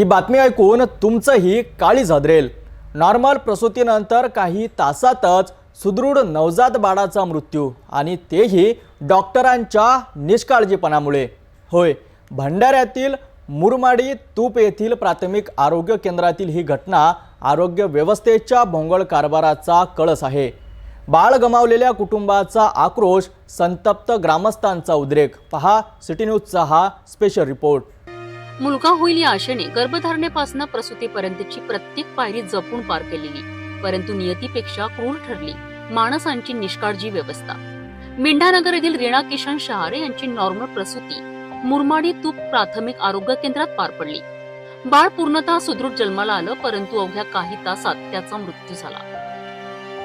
ही बातमी ऐकून तुमचंही काळी झदरेल. नॉर्मल प्रसूतीनंतर काही तासातच सुदृढ नवजात बाळाचा मृत्यू आणि तेही डॉक्टरांच्या निष्काळजीपणामुळे. होय भंडाऱ्यातील मुरमाडी तूप येथील प्राथमिक आरोग्य केंद्रातील ही घटना आरोग्य व्यवस्थेच्या भोंगळ कारभाराचा कळस आहे. बाळ गमावलेल्या कुटुंबाचा आक्रोश संतप्त ग्रामस्थांचा उद्रेक. पहा सिटी न्यूजचा हा स्पेशल रिपोर्ट मुलगा होईल या आशेने गर्भधारणेपासून प्रसूतीपर्यंतची प्रत्येक पायरी जपून पार केलेली परंतु नियतीपेक्षा क्रूर ठरली. माणसांची निष्काळजी व्यवस्था. मेंढानगर येथील रीणा किशन शहारे यांची नॉर्मल प्रसूती मुरमाडी तूप प्राथमिक आरोग्य केंद्रात पार पडली. बाळ पूर्णतः सुदृढ जन्माला आलं परंतु अवघ्या काही तासात त्याचा मृत्यू झाला.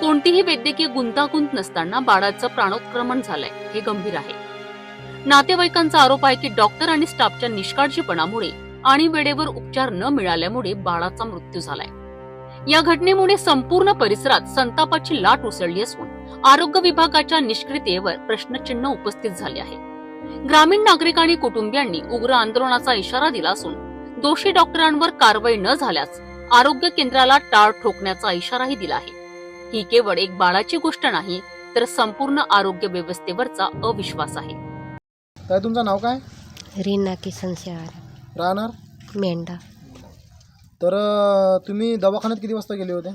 कोणतीही वैद्यकीय गुंतागुंत नसताना बाळाचं प्राणोत्क्रमण झालंय हे गंभीर आहे. नातेवाईकांचा आरोप आहे की डॉक्टर आणि स्टाफच्या निष्काळजीपणामुळे आणि वेळेवर उपचार न मिळाल्यामुळे बाळाचा मृत्यू झालाय. या घटनेमुळे संपूर्ण परिसरात संतापाची लाट उसळली असून आरोग्य विभागाच्या निष्क्रियतेवर प्रश्नचिन्ह उपस्थित झाले आहे. ग्रामीण नागरिक आणि कुटुंबियांनी उग्र आंदोलनाचा इशारा दिला असून दोषी डॉक्टरांवर कारवाई न झाल्यास आरोग्य केंद्राला टाळ ठोकण्याचा इशाराही दिला आहे. ही केवळ एक बाळाची गोष्ट नाही तर संपूर्ण आरोग्य व्यवस्थेवरचा अविश्वास आहे. काय तुमचं नाव काय? रीना किसन शहर राहणार? मेंढा. तर अं, तुम्ही दवाखान्यात किती वाजता गेले होते?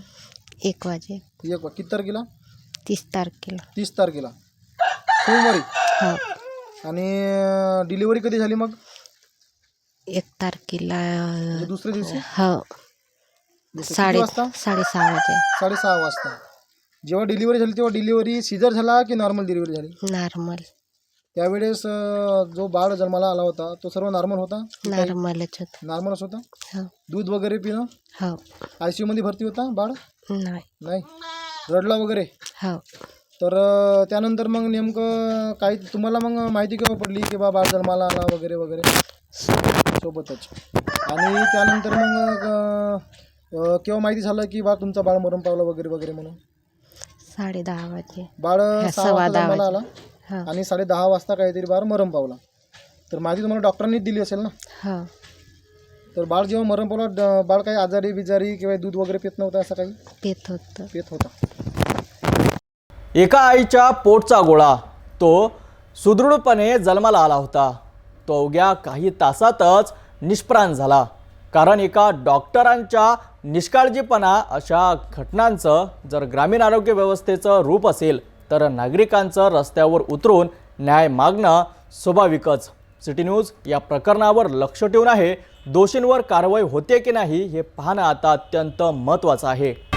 एक वाजे. एक वा- किती तारखेला? तीस तारखेला. तीस तारखेला. सोमवारी हो. आणि डिलिव्हरी कधी झाली मग? एक तारखेला म्हणजे दुसऱ्या दिवशी? हो. किती साडे वाजता? साडेसहा वाजे. साडेसहा वाजता. जेव्हा डिलिव्हरी झाली तेव्हा डिलिव्हरी सिझर झाला की नॉर्मल डिलिव्हरी झाली? नॉर्मल. त्यावेळेस अं, जो बाळ जन्माला आला होता तो सर्व नॉर्मल होता? नॉर्मलच होत. नॉर्मलच होता? हो. दूध वगैरे पिणं? हो. आय सी यूमध्ये भरती होता बाळ? नाही. नाही? रडला वगैरे? हो. तर अं, त्यानंतर मग नेमकं काही तुम्हाला मग माहिती केव्हा पडली की बा बाळ जन्माला आला वगैरे वगैरे? सोबतच. आणि त्यानंतर मग अं, अं, केव्हा माहिती झालं की बा तुमचा बाळ मरण पावला वगैरे वगैरे म्हणून? साडे दहा वाजे बाळ सहा सव्वा वाजता दहा जन्माला आला? हो. आणि साडे दहा वाजता काहीतरी बाळ मरण पावला तर माहिती तुम्हाला डॉक्टरांनीच दिली असेल ना? हो. तर बाळ जेव्हा मरण पावला ड- बाळ काही आजारी बिजारी किंवा दूध वगैरे पित नव्हतं असं काही? पेत होत. पित होता. एका आईच्या पोटचा गोळा. तो सुदृढपणे जन्माला आला होता. तो अवघ्या काही तासातच निष्प्राण झाला. कारण एका डॉक्टरांच्या निष्काळजीपणा अशा घटनांचं जर ग्रामीण आरोग्य व्यवस्थेचं रूप असेल तर नागरिकांचं रस्त्यावर उतरून न्याय मागणं स्वाभाविकच. सिटी न्यूज या प्रकरणावर लक्ष ठेवून आहे. दोषींवर कारवाई होते की नाही हे पाहणं आता अत्यंत महत्त्वाचं आहे.